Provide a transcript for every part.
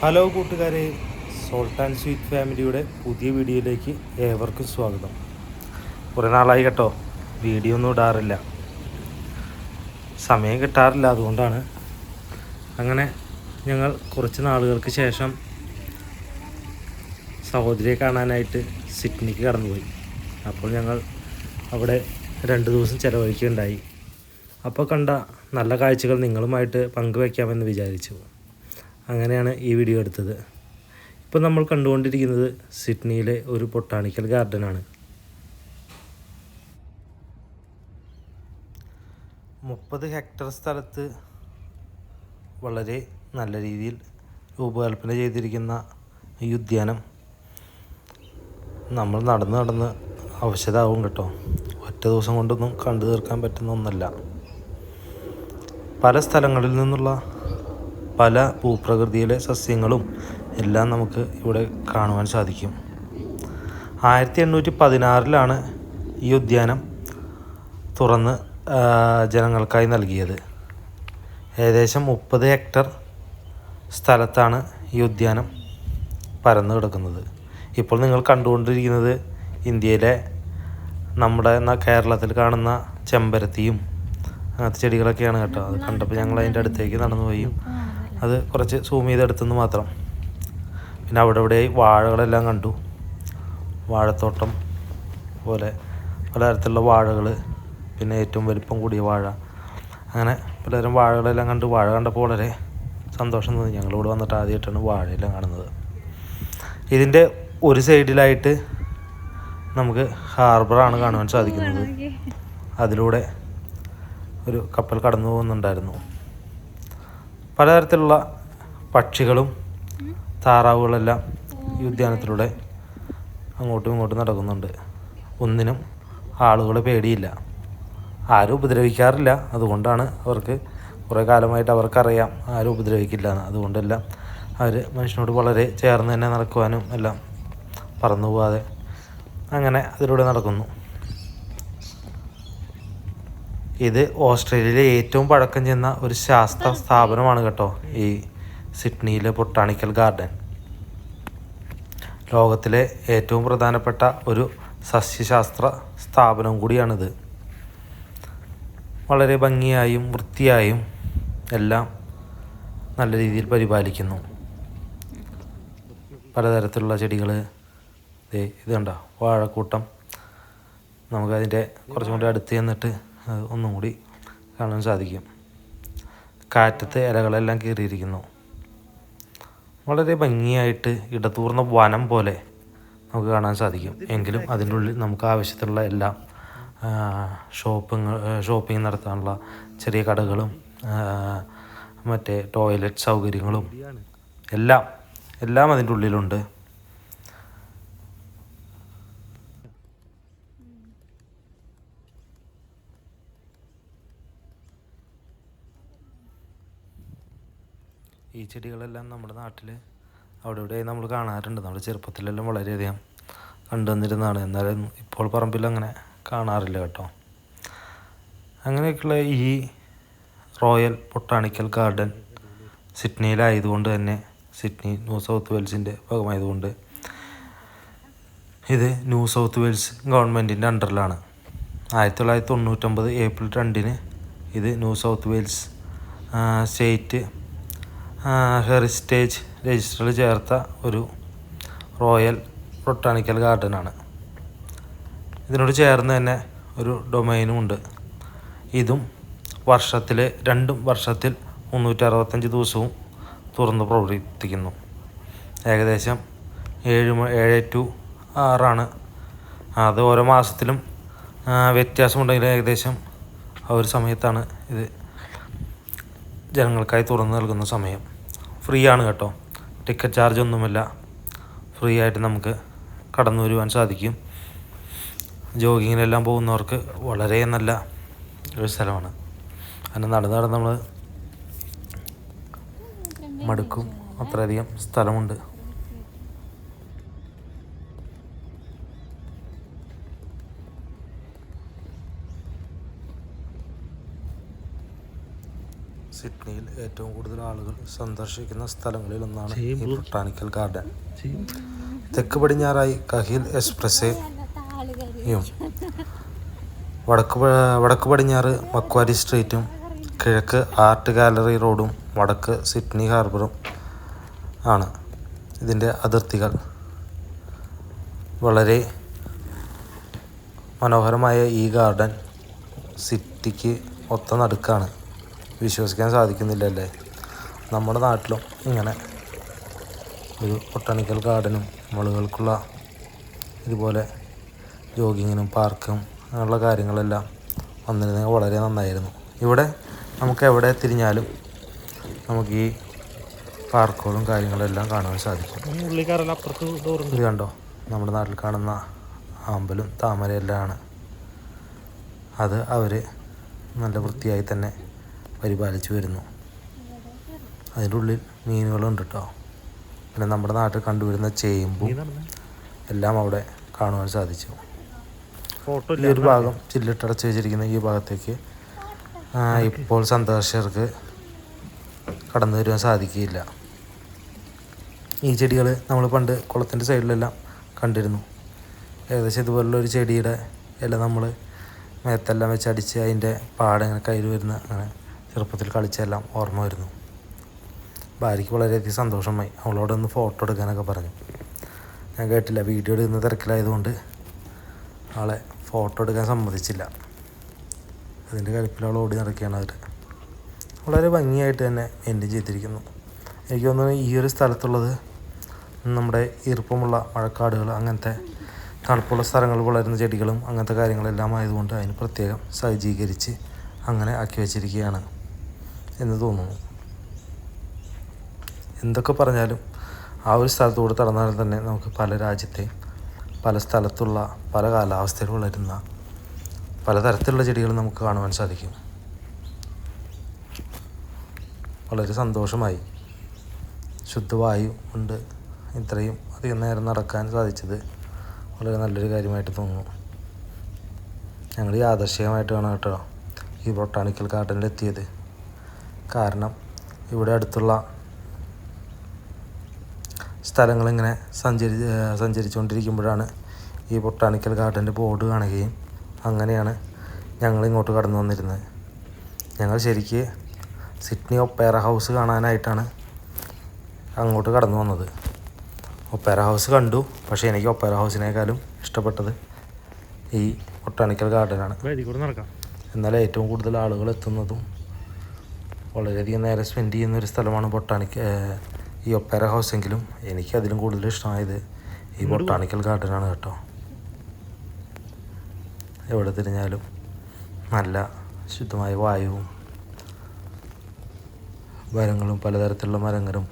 Hello കൂട്ടുകാരെ salt and sweet ഫാമിലിയുടെ പുതിയ വീഡിയോയിലേക്ക് ഏവർക്കും സ്വാഗതം. കുറേ നാളായി കേട്ടോ വീഡിയോ ഒന്നും ഇടാറില്ല. സമയം കിട്ടാറില്ല അതുകൊണ്ടാണ്. അങ്ങനെ ഞങ്ങൾ കുറച്ച് നാളുകൾക്ക് ശേഷം സഹോദരിയെ കാണാനായിട്ട് സിഡ്നിക്ക് കടന്നുപോയി. അപ്പോൾ ഞങ്ങൾ അവിടെ രണ്ട് ദിവസം ചിലവഴിക്കുകയുണ്ടായി. അപ്പോൾ കണ്ട നല്ല കാഴ്ചകൾ നിങ്ങളുമായിട്ട് പങ്കുവയ്ക്കാമെന്ന് വിചാരിച്ചു. അങ്ങനെയാണ് ഈ വീഡിയോ എടുത്തത്. ഇപ്പോൾ നമ്മൾ കണ്ടുകൊണ്ടിരിക്കുന്നത് സിഡ്നിയിലെ ഒരു ബൊട്ടാണിക്കൽ ഗാർഡനാണ് മുപ്പത് ഹെക്ടർ സ്ഥലത്ത് വളരെ നല്ല രീതിയിൽ രൂപകൽപ്പന ചെയ്തിരിക്കുന്ന ഈ ഉദ്യാനം നമ്മൾ നടന്ന് നടന്ന് അവശതാവും കേട്ടോ. ഒറ്റ ദിവസം കൊണ്ടൊന്നും കണ്ടു തീർക്കാൻ പറ്റുന്ന ഒന്നല്ല. പല സ്ഥലങ്ങളിൽ നിന്നുള്ള പല ഭൂപ്രകൃതിയിലെ സസ്യങ്ങളും എല്ലാം നമുക്ക് ഇവിടെ കാണുവാൻ സാധിക്കും. ആയിരത്തി എണ്ണൂറ്റി പതിനാറിലാണ് ഈ ഉദ്യാനം തുറന്ന് ജനങ്ങൾക്കായി നൽകിയത്. ഏകദേശം മുപ്പത് ഹെക്ടർ സ്ഥലത്താണ് ഈ ഉദ്യാനം പരന്നു കിടക്കുന്നത്. ഇപ്പോൾ നിങ്ങൾ കണ്ടുകൊണ്ടിരിക്കുന്നത് ഇന്ത്യയിലെ നമ്മുടെ കേരളത്തിൽ കാണുന്ന ചെമ്പരത്തിയും അങ്ങനത്തെ ചെടികളൊക്കെയാണ് കേട്ടോ. അത് കണ്ടപ്പോൾ ഞങ്ങൾ അതിന്റെ അടുത്തേക്ക് നടന്നു പോയി അത് കുറച്ച് സൂം ചെയ്തെടുത്തെന്ന് മാത്രം. പിന്നെ അവിടെ ഇവിടെയായി വാഴകളെല്ലാം കണ്ടു. വാഴത്തോട്ടം പോലെ പലതരത്തിലുള്ള വാഴകൾ പിന്നെ ഏറ്റവും വലിപ്പം കൂടിയ വാഴ. അങ്ങനെ പലതരം വാഴകളെല്ലാം കണ്ട് വാഴ കണ്ടപ്പോൾ വളരെ സന്തോഷം തോന്നി. ഞങ്ങളിവിടെ വന്നിട്ട് ആദ്യമായിട്ടാണ് വാഴയെല്ലാം കാണുന്നത്. ഇതിന്റെ ഒരു സൈഡിലായിട്ട് നമുക്ക് ഹാർബറാണ് കാണുവാൻ സാധിക്കുന്നത്. അതിലൂടെ ഒരു കപ്പൽ കടന്നു പോകുന്നുണ്ടായിരുന്നു. പലതരത്തിലുള്ള പക്ഷികളും താറാവുകളെല്ലാം ഈ ഉദ്യാനത്തിലൂടെ അങ്ങോട്ടും ഇങ്ങോട്ടും നടക്കുന്നുണ്ട്. ഒന്നിനും ആളുകളെ പേടിയില്ല. ആരും ഉപദ്രവിക്കാറില്ല. അതുകൊണ്ടാണ് അവർക്ക് കുറേ കാലമായിട്ട് അവർക്കറിയാം ആരും ഉപദ്രവിക്കില്ല. എന്ന് അതുകൊണ്ടെല്ലാം അവർ മനുഷ്യനോട് വളരെ ചേർന്ന് തന്നെ നടക്കുവാനും എല്ലാം പറന്നു പോവാതെ അങ്ങനെ അതിലൂടെ നടക്കുന്നു. ഇത് ഓസ്ട്രേലിയയിലെ ഏറ്റവും പഴക്കം ചെന്ന ഒരു ശാസ്ത്ര സ്ഥാപനമാണ് കേട്ടോ ഈ സിഡ്നിയിലെ ബൊട്ടാണിക്കൽ ഗാർഡൻ. ലോകത്തിലെ ഏറ്റവും പ്രധാനപ്പെട്ട ഒരു സസ്യശാസ്ത്ര സ്ഥാപനം കൂടിയാണിത്. വളരെ ഭംഗിയായും വൃത്തിയായും എല്ലാം നല്ല രീതിയിൽ പരിപാലിക്കുന്നു. പലതരത്തിലുള്ള ചെടികൾ ഇത് കണ്ടോ വാഴക്കൂട്ടം. നമുക്കതിന്റെ കുറച്ചും കൂടി അടുത്ത് ചെന്നിട്ട് ഒന്നും കൂടി കാണാൻ സാധിക്കും. കാറ്റത്ത് ഇലകളെല്ലാം കീറിയിരിക്കുന്നു. വളരെ ഭംഗിയായിട്ട് ഇടതൂർന്ന വനം പോലെ നമുക്ക് കാണാൻ സാധിക്കും. എങ്കിലും അതിനുള്ളിൽ നമുക്ക് ആവശ്യത്തിലുള്ള എല്ലാം ഷോപ്പിങ് ഷോപ്പിംഗ് നടത്താനുള്ള ചെറിയ കടകളും മറ്റേ ടോയ്ലറ്റ് സൗകര്യങ്ങളും എല്ലാം എല്ലാം അതിന്റെ ഉള്ളിലുണ്ട്. ഈ ചെടികളെല്ലാം നമ്മുടെ നാട്ടിൽ അവിടെ ഇവിടെ നമ്മൾ കാണാറുണ്ട്. നമ്മുടെ ചെറുപ്പത്തിലെല്ലാം വളരെയധികം കണ്ടുവന്നിരുന്നതാണ്. എന്നാലും ഇപ്പോൾ പറമ്പിൽ അങ്ങനെ കാണാറില്ല കേട്ടോ. അങ്ങനെയൊക്കെയുള്ള ഈ റോയൽ ബൊട്ടാണിക്കൽ ഗാർഡൻ സിഡ്നിയിലായതുകൊണ്ട് തന്നെ സിഡ്നി ന്യൂ സൗത്ത് വെയിൽസിന്റെ ഭാഗമായതുകൊണ്ട് ഇത് ന്യൂ സൗത്ത് വെയിൽസ് ഗവൺമെന്റിന്റെ അണ്ടറിലാണ്. ആയിരത്തി തൊള്ളായിരത്തി തൊണ്ണൂറ്റൊമ്പത് ഏപ്രിൽ രണ്ടിന് ഇത് New South Wales state heritage രജിസ്റ്ററിൽ ചേർത്ത ഒരു റോയൽ ബൊട്ടാണിക്കൽ ഗാർഡനാണ് ഇതിനോട് ചേർന്ന് തന്നെ ഒരു ഡൊമൈനും ഉണ്ട്. ഇതും വർഷത്തിൽ രണ്ടും വർഷത്തിൽ മുന്നൂറ്റി അറുപത്തഞ്ച് ദിവസവും തുറന്ന് പ്രവർത്തിക്കുന്നു. ഏകദേശം ഏഴ് ഏഴ് ടു ആറാണ്. അത് ഓരോ മാസത്തിലും വ്യത്യാസമുണ്ടെങ്കിൽ ഏകദേശം ആ ഒരു സമയത്താണ് ഇത് ജനങ്ങൾക്കായി തുറന്നു നൽകുന്ന സമയം. ഫ്രീ ആണ് കേട്ടോ. ടിക്കറ്റ് ചാർജ് ഒന്നുമില്ല. ഫ്രീ ആയിട്ട് നമുക്ക് കടന്നു വരുവാൻ സാധിക്കും. ജോഗിങ്ങിനെല്ലാം പോകുന്നവർക്ക് വളരെ നല്ല ഒരു സ്ഥലമാണ്. അങ്ങനെ നടന്ന് നടന്ന് നമ്മൾ മടുക്കും. അത്രയധികം സ്ഥലമുണ്ട്. സിഡ്നിയിൽ ഏറ്റവും കൂടുതൽ ആളുകൾ സന്ദർശിക്കുന്ന സ്ഥലങ്ങളിൽ ഒന്നാണ് ഈ ബൊട്ടാണിക്കൽ ഗാർഡൻ. തെക്ക് പടിഞ്ഞാറായി കഹിൽ എക്സ്പ്രസ് വടക്ക് വടക്ക് പടിഞ്ഞാറ് മക്വാരി സ്ട്രീറ്റും കിഴക്ക് ആർട്ട് ഗാലറി റോഡും വടക്ക് സിഡ്നി ഹാർബറും ആണ് ഇതിന്റെ അതിർത്തികൾ. വളരെ മനോഹരമായ ഈ ഗാർഡൻ സിറ്റിക്ക് ഒത്ത നടുക്കാണ്. വിശ്വസിക്കാൻ സാധിക്കുന്നില്ലല്ലേ? നമ്മുടെ നാട്ടിലും ഇങ്ങനെ ഒരു ബൊട്ടാണിക്കൽ ഗാർഡനും മളുകൾക്കുള്ള ഇതുപോലെ ജോഗിങ്ങിനും പാർക്കും അങ്ങനെയുള്ള കാര്യങ്ങളെല്ലാം വന്നിരുന്നെങ്കിൽ വളരെ നന്നായിരുന്നു. ഇവിടെ നമുക്ക് എവിടെ തിരിഞ്ഞാലും നമുക്ക് ഈ പാർക്കുകളും കാര്യങ്ങളെല്ലാം കാണാൻ സാധിക്കും. ഇത് കണ്ടോ? നമ്മുടെ നാട്ടിൽ കാണുന്ന ആമ്പലും താമരയെല്ലാമാണ് അത് അവർ നല്ല വൃത്തിയായി തന്നെ പരിപാലിച്ചു വരുന്നു. അതിന്റെ ഉള്ളിൽ മീനുകളുണ്ട് കേട്ടോ പിന്നെ നമ്മുടെ നാട്ടിൽ കണ്ടുവരുന്ന ചേമ്പും എല്ലാം അവിടെ കാണുവാൻ സാധിച്ചു. ഈ ഒരു ഭാഗം ചില്ലിട്ടടച്ച് വെച്ചിരിക്കുന്ന ഈ ഭാഗത്തേക്ക് ഇപ്പോൾ സന്ദർശകർക്ക് കടന്നു വരുവാൻ സാധിക്കുകയില്ല. ഈ ചെടികൾ നമ്മൾ പണ്ട് കുളത്തിന്റെ സൈഡിലെല്ലാം കണ്ടിരുന്നു. ഏകദേശം ഇതുപോലുള്ള ഒരു ചെടിയുടെ ഇല നമ്മൾ മേത്തെല്ലാം വെച്ച് അടിച്ച് അതിന്റെ പാടങ്ങനെ കയ്യിൽ വരുന്ന അങ്ങനെ ചെറുപ്പത്തിൽ കളിച്ചെല്ലാം ഓർമ്മ വരുന്നു ഭാര്യയ്ക്ക് വളരെയധികം സന്തോഷമായി. അവളോടൊന്ന് ഫോട്ടോ എടുക്കാനൊക്കെ പറഞ്ഞു. ഞാൻ കേട്ടില്ല. വീഡിയോ എടുക്കുന്ന തിരക്കിലായതുകൊണ്ട് ആളെ ഫോട്ടോ എടുക്കാൻ സമ്മതിച്ചില്ല. അതിന്റെ കളിപ്പിൽ അവൾ ഓടി നടക്കുകയാണ് അവർ വളരെ ഭംഗിയായിട്ട് തന്നെ മെയിന്റെയിൻ ചെയ്തിരിക്കുന്നു. എനിക്ക് തോന്നുന്നു ഈ ഒരു സ്ഥലത്തുള്ളത് നമ്മുടെ ഈർപ്പമുള്ള മഴക്കാടുകൾ അങ്ങനത്തെ തണുപ്പുള്ള സ്ഥലങ്ങൾ വളരുന്ന ചെടികളും അങ്ങനത്തെ കാര്യങ്ങളെല്ലാം ആയതുകൊണ്ട് അതിന് പ്രത്യേകം സജ്ജീകരിച്ച് അങ്ങനെ ആക്കി വെച്ചിരിക്കുകയാണ്. എന്ന് തോന്നുന്നു. എന്തൊക്കെ പറഞ്ഞാലും ആ ഒരു സ്ഥലത്തൂടെ നടന്നാൽ തന്നെ നമുക്ക് പല രാജ്യത്തെ പല സ്ഥലത്തുള്ള പല കാലാവസ്ഥയിൽ വളരുന്ന പലതരത്തിലുള്ള ചെടികൾ നമുക്ക് കാണുവാൻ സാധിക്കും. വളരെ സന്തോഷമായി. ശുദ്ധവായു ഉണ്ട്. ഇത്രയും അധികം നേരം നടക്കാൻ സാധിച്ചത് വളരെ നല്ലൊരു കാര്യമായിട്ട് തോന്നുന്നു. ഞങ്ങൾ യാദർശികമായിട്ടാണ് കേട്ടോ. ഈ ബൊട്ടാണിക്കൽ ഗാർഡനിൽ എത്തിയത് കാരണം ഇവിടെ അടുത്തുള്ള സ്ഥലങ്ങളിങ്ങനെ സഞ്ചരി സഞ്ചരിച്ചുകൊണ്ടിരിക്കുമ്പോഴാണ് ഈ ബൊട്ടാണിക്കൽ ഗാർഡന്റെ ബോർഡ് കാണുകയും അങ്ങനെയാണ് ഞങ്ങൾ ഇങ്ങോട്ട് കടന്നു വന്നിരുന്നത്. ഞങ്ങൾ ശരിക്ക് സിഡ്നി ഒപ്പേറ ഹൗസ് കാണാനായിട്ടാണ് അങ്ങോട്ട് കടന്നു വന്നത്. ഒപ്പേറ ഹൗസ് കണ്ടു പക്ഷേ എനിക്ക് ഒപ്പേറ ഹൗസിനേക്കാളും ഇഷ്ടപ്പെട്ടത് ഈ ബൊട്ടാണിക്കൽ ഗാർഡനാണ്. എന്നാൽ ഏറ്റവും കൂടുതൽ ആളുകൾ എത്തുന്നതും വളരെയധികം നേരം സ്പെൻഡ് ചെയ്യുന്ന ഒരു സ്ഥലമാണ് ബൊട്ടാണിക്കൽ ഈ ഒപ്പേര ഹൗസ് എങ്കിലും എനിക്ക് അതിലും കൂടുതൽ ഇഷ്ടമായത് ഈ ബൊട്ടാണിക്കൽ ഗാർഡനാണ് കേട്ടോ. എവിടെ തിരിഞ്ഞാലും നല്ല ശുദ്ധമായ വായുവും മരങ്ങളും പലതരത്തിലുള്ള മരങ്ങളും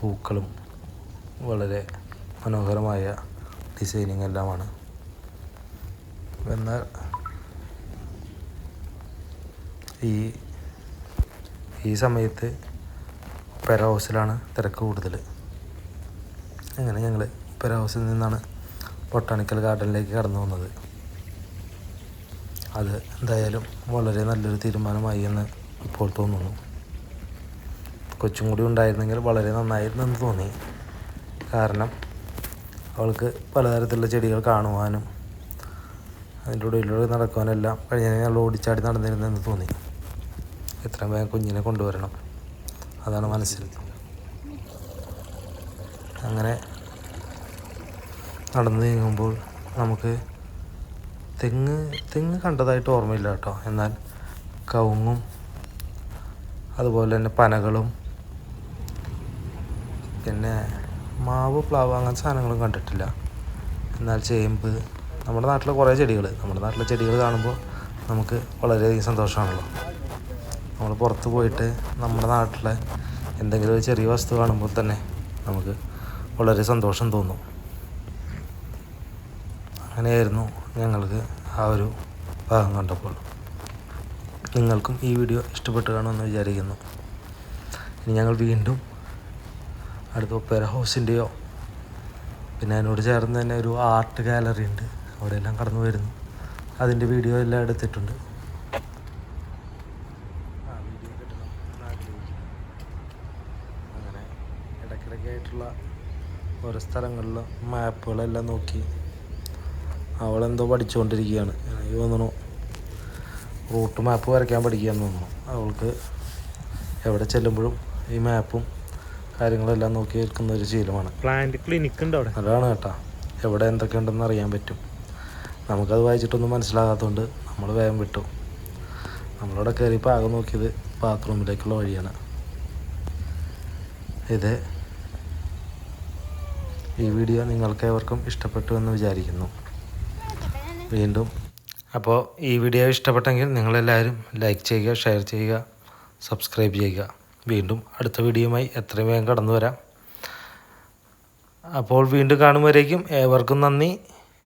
പൂക്കളും വളരെ മനോഹരമായ ഡിസൈനിങ് എല്ലാമാണ്. എന്നാൽ ഈ ഈ സമയത്ത് പെര ഹൗസിലാണ് തിരക്ക് കൂടുതൽ. അങ്ങനെ ഞങ്ങൾ പെര ഹൗസിൽ നിന്നാണ് ബൊട്ടാണിക്കൽ ഗാർഡനിലേക്ക് കടന്നു വന്നത് അത് എന്തായാലും വളരെ നല്ലൊരു തീരുമാനമായി എന്ന് ഇപ്പോൾ തോന്നുന്നു. കൊച്ചും കൂടി ഉണ്ടായിരുന്നെങ്കിൽ വളരെ നന്നായിരുന്നു എന്ന് തോന്നി. കാരണം അവൾക്ക് പലതരത്തിലുള്ള ചെടികൾ കാണുവാനും അതിന്റെ ഉള്ളിലൂടെ നടക്കുവാനെല്ലാം കഴിഞ്ഞ ഞങ്ങൾ ഓടിച്ചാടി നടന്നിരുന്നെന്ന് തോന്നി. എത്രയും വേഗം കുഞ്ഞിനെ കൊണ്ടുവരണം. അതാണ് മനസ്സിൽ. അങ്ങനെ നടന്നു നീങ്ങുമ്പോൾ നമുക്ക് തെങ്ങ് തെങ്ങ് കണ്ടതായിട്ട് ഓർമ്മയില്ല കേട്ടോ. എന്നാൽ കവുങ്ങും അതുപോലെ തന്നെ പനകളും പിന്നെ മാവ് പ്ലാവ് അങ്ങനത്തെ സാധനങ്ങളും കണ്ടിട്ടില്ല. എന്നാൽ ചേമ്പ് നമ്മുടെ നാട്ടിലെ കുറേ ചെടികൾ നമ്മുടെ നാട്ടിലെ ചെടികൾ കാണുമ്പോൾ നമുക്ക് വളരെയധികം സന്തോഷമാണല്ലോ. നമ്മൾ പുറത്ത് പോയിട്ട് നമ്മുടെ നാട്ടിലെ എന്തെങ്കിലും ഒരു ചെറിയ വസ്തു കാണുമ്പോൾ തന്നെ നമുക്ക് വളരെ സന്തോഷം തോന്നും. അങ്ങനെയായിരുന്നു ഞങ്ങൾക്ക് ആ ഒരു ഭാഗം കണ്ടപ്പോൾ. നിങ്ങൾക്കും ഈ വീഡിയോ ഇഷ്ടപ്പെട്ട് കാണുമെന്ന് വിചാരിക്കുന്നു. ഇനി ഞങ്ങൾ വീണ്ടും അടുത്ത ഒപ്പേര ഹൗസിന്റെയോ പിന്നെ അതിനോട് ചേർന്ന് തന്നെ ഒരു ആർട്ട് ഗാലറി ഉണ്ട്. അവിടെയെല്ലാം കടന്നു വരുന്നു. അതിന്റെ വീഡിയോ എല്ലാം എടുത്തിട്ടുണ്ട് ആ വീഡിയോ കിട്ടണം ഇടയ്ക്കിടയ്ക്കായിട്ടുള്ള ഓരോ സ്ഥലങ്ങളിലെ മാപ്പുകളെല്ലാം നോക്കി. അവളെന്തോ പഠിച്ചുകൊണ്ടിരിക്കുകയാണ്. എനിക്ക് തോന്നുന്നു റൂട്ട് മാപ്പ് വരയ്ക്കാൻ പഠിക്കുകയെന്ന് തോന്നുന്നു. അവൾക്ക് എവിടെ ചെല്ലുമ്പോഴും ഈ മാപ്പും കാര്യങ്ങളെല്ലാം നോക്കി നിൽക്കുന്ന ഒരു ശീലമാണ്. പ്ലാന്റ് ക്ലിനിക് ഉണ്ട് അവിടെ? അതാണ് കേട്ടാ. എവിടെ എന്തൊക്കെ ഉണ്ടെന്ന് അറിയാൻ പറ്റും. നമുക്കത് വായിച്ചിട്ടൊന്നും മനസ്സിലാകാത്തതുകൊണ്ട് നമ്മൾ വേഗം വിട്ടു. നമ്മളവിടെ കയറിയപ്പോൾ ആകെ നോക്കിയത് ബാത്റൂമിലേക്കുള്ള വഴിയാണ്. ഇത് ഈ വീഡിയോ നിങ്ങൾക്ക് ഏവർക്കും ഇഷ്ടപ്പെട്ടു എന്ന് വിചാരിക്കുന്നു. വീണ്ടും. അപ്പോൾ ഈ വീഡിയോ ഇഷ്ടപ്പെട്ടെങ്കിൽ നിങ്ങളെല്ലാവരും ലൈക്ക് ചെയ്യുക ഷെയർ ചെയ്യുക സബ്സ്ക്രൈബ് ചെയ്യുക. വീണ്ടും അടുത്ത വീഡിയോയുമായി എത്രയും വേഗം കടന്നു വരാം അപ്പോൾ വീണ്ടും കാണുമ്പോഴേക്കും ഏവർക്കും നന്ദി.